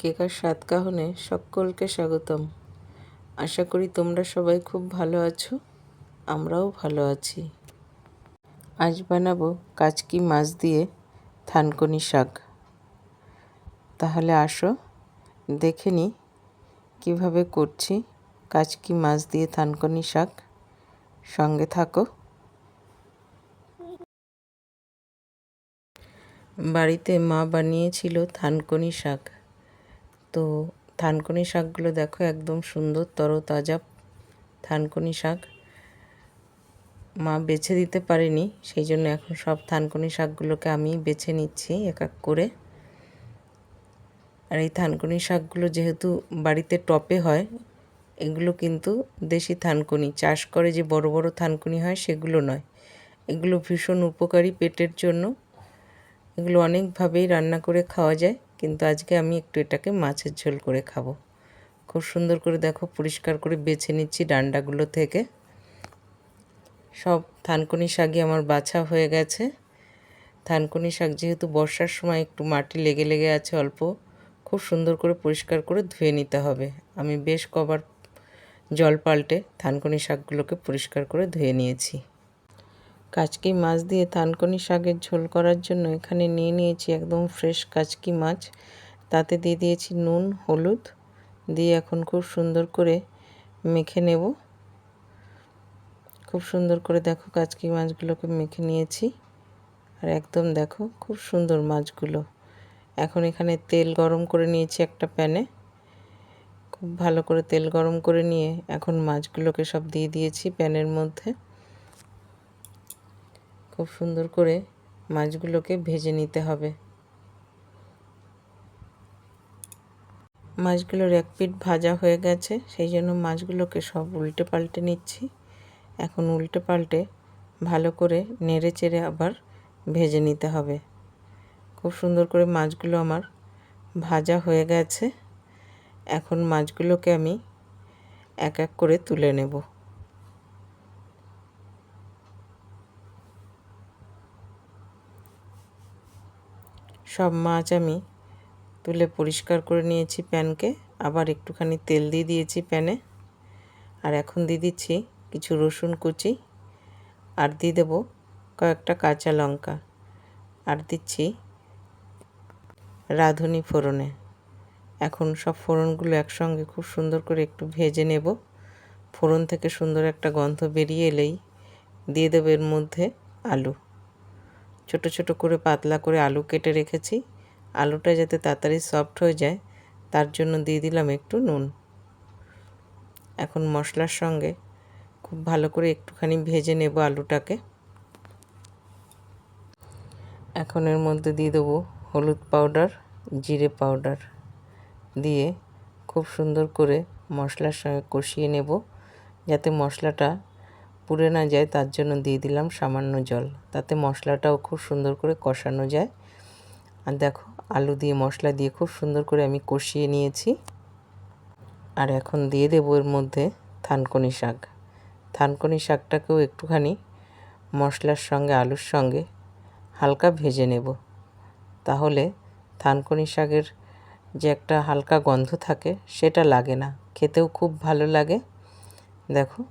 কেকার সাত কাহনে সকলকে স্বাগতম। আশা করি তোমরা সবাই খুব ভালো আছো, আমরাও ভালো আছি। আজ বানাবো কাচকি মাছ দিয়ে থানকনি শাক। তাহলে আসো, দেখে নি কীভাবে করছি কাচকি মাছ দিয়ে থানকনি শাক। সঙ্গে থাকো। বাড়িতে মা বানিয়েছিল থানকনি শাক। তো থানকুনি শাকগুলো দেখো একদম সুন্দর, তরতাজা থানকুনি শাক। মা বেছে দিতে পারেনি, সেই জন্য এখন সব থানকুনি শাকগুলোকে আমি বেছে নিচ্ছি এক এক করে। আর এই থানকুনি শাকগুলো যেহেতু বাড়িতে টপে হয়, এগুলো কিন্তু দেশি থানকুনি। চাষ করে যে বড় বড় থানকুনি হয়, সেগুলো নয়। এগুলো ভীষণ উপকারী পেটের জন্য। এগুলো অনেকভাবেই রান্না করে খাওয়া যায়। কিন্তু আজকে আমি একটু এটাকে মাছের ঝোল করে খাব। খুব সুন্দর করে দেখো, পরিষ্কার করে বেছে নিচ্ছি ডান্ডাগুলো থেকে। সব থানকুনি শাকই আমার বাছা হয়ে গেছে। থানকুনি শাক যেহেতু বর্ষার সময় একটু মাটি লেগে লেগে আছে অল্প, খুব সুন্দর করে পরিষ্কার করে ধুয়ে নিতে হবে। আমি বেশ কবার জল পাল্টে থানকুনি শাকগুলোকে পরিষ্কার করে ধুয়ে নিয়েছি। কাচকি মাছ দিয়ে থানকনি শাকের ঝোল করার জন্য এখানে নিয়ে নিয়েছি একদম ফ্রেশ কাচকি মাছ। তাতে দিয়ে দিয়েছি নুন, হলুদ, দিয়ে এখন খুব সুন্দর করে মেখে নেব। খুব সুন্দর করে দেখো কাচকি মাছগুলোকে মেখে নিয়েছি। আর একদম দেখো খুব সুন্দর মাছগুলো। এখন এখানে তেল গরম করে নিয়েছি একটা প্যানে। খুব ভালো করে তেল গরম করে নিয়ে এখন মাছগুলোকে সব দিয়ে দিয়েছি প্যানের মধ্যে। খুব সুন্দর করে মাছগুলোকে ভেজে নিতে হবে। মাছগুলোর এক পিঠ ভাজা হয়ে গেছে, সেই জন্য মাছগুলোকে সব উল্টে পাল্টে নিচ্ছি। এখন উল্টে পাল্টে ভালো করে নেড়ে চেড়ে আবার ভেজে নিতে হবে। খুব সুন্দর করে মাছগুলো আমার ভাজা হয়ে গেছে। এখন মাছগুলোকে আমি এক এক করে তুলে নেব। সব মাছ আমি তুলে পরিষ্কার করে নিয়েছি প্যানকে। আবার একটুখানি তেল দিয়ে দিয়েছি প্যানে। আর এখন দিয়ে দিচ্ছি কিছু রসুন কুচি আর দিয়ে দেবো কয়েকটা কাঁচা লঙ্কা। আর দিচ্ছি রাঁধুনি ফোড়নে। এখন সব ফোড়নগুলো একসঙ্গে খুব সুন্দর করে একটু ভেজে নেব। ফোড়ন থেকে সুন্দর একটা গন্ধ বেরিয়ে এলেই দিয়ে দেবো এর মধ্যে আলু। ছোট ছোট করে পাতলা করে আলু কেটে রেখেছি। আলুটা যাতে তাড়াতাড়ি সফট হয়ে যায়, তার জন্য দিয়ে দিলাম একটু নুন। এখন মশলার সঙ্গে খুব ভালো করে একটুখানি ভেজে নেব আলুটাকে। এখন এর মধ্যে দিয়ে দেবো হলুদ পাউডার, জিরে পাউডার দিয়ে খুব সুন্দর করে মশলার সঙ্গে কষিয়ে নেব, যাতে মশলাটা পুড়ে না যায়, তার জন্য দিয়ে দিলাম সামান্য জল। তাতে মশলাটাও খুব সুন্দর করে কষানো যায়। আর দেখো, আলু দিয়ে মশলা দিয়ে খুব সুন্দর করে আমি কষিয়ে নিয়েছি। আর এখন দিয়ে দেবো এর মধ্যে থানকনি শাক। থানকনি শাকটাকেও একটুখানি মশলার সঙ্গে, আলুর সঙ্গে হালকা ভেজে নেব। তাহলে থানকনি শাকের যে একটা হালকা গন্ধ থাকে, সেটা লাগে না। খেতেও খুব ভালো লাগে। দেখো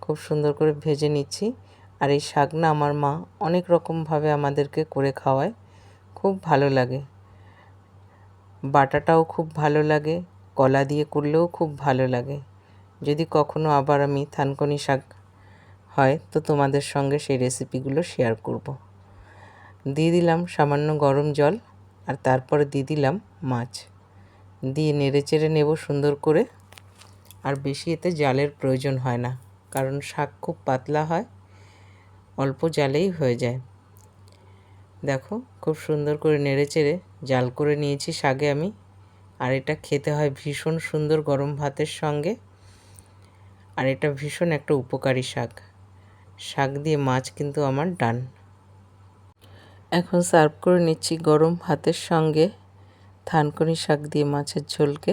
খুব সুন্দর করে ভেজে নিচ্ছি। আর এই শাক না আমার মা অনেক রকমভাবে আমাদেরকে করে খাওয়ায়। খুব ভালো লাগে। বাটাটাও খুব ভালো লাগে, কলা দিয়ে করলেও খুব ভালো লাগে। যদি কখনো আবার আমি থানকনি শাক হয়, তো তোমাদের সঙ্গে সেই রেসিপিগুলো শেয়ার করব। দিয়ে দিলাম সামান্য গরম জল, আর তারপরে দিয়ে দিলাম মাছ। দিয়ে নেড়ে চেড়ে নেব সুন্দর করে। আর বেশি এতে জালের প্রয়োজন হয় না। কারণ শাক খুব পাতলা হয়, অল্প জালেই হয়ে যায়। দেখো, খুব সুন্দর করে নেড়ে চেড়ে জাল করে নিয়েছি শাকে আমি, আর এটা খেতে হয় ভীষণ সুন্দর গরম ভাতের সঙ্গে। আর এটা ভীষণ একটা উপকারী শাক। শাক দিয়ে মাছ কিন্তু আমার ডান। এখন সার্ভ করে নিচ্ছি গরম ভাতের সঙ্গে থানকুনি শাক দিয়ে মাছের ঝোলকে।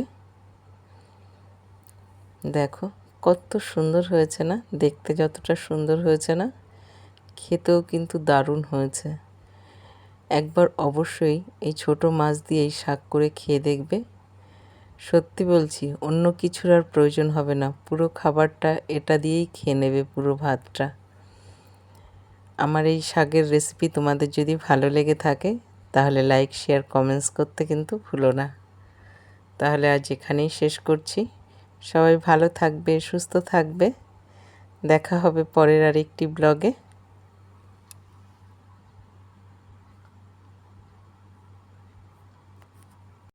দেখো কত সুন্দর হয়েছে না? দেখতে যতটা সুন্দর হয়েছে না, খেতেও কিন্তু দারুণ হয়েছে। একবার অবশ্যই এই ছোট মাছ দিয়ে এই শাক করে খেয়ে দেখবে। সত্যি বলছি, অন্য কিছুর আর প্রয়োজন হবে না। পুরো খাবারটা এটা দিয়েই খেয়ে নেবে পুরো ভাতটা। আমার এই শাকের রেসিপি তোমাদের যদি ভালো লেগে থাকে, তাহলে লাইক শেয়ার কমেন্টস করতে কিন্তু ভুলো না। তাহলে আজ এখানেই শেষ করছি। সবাই ভালো থাকবে সুস্থ থাকবে। দেখা হবে পরের আরেকটি ব্লগে।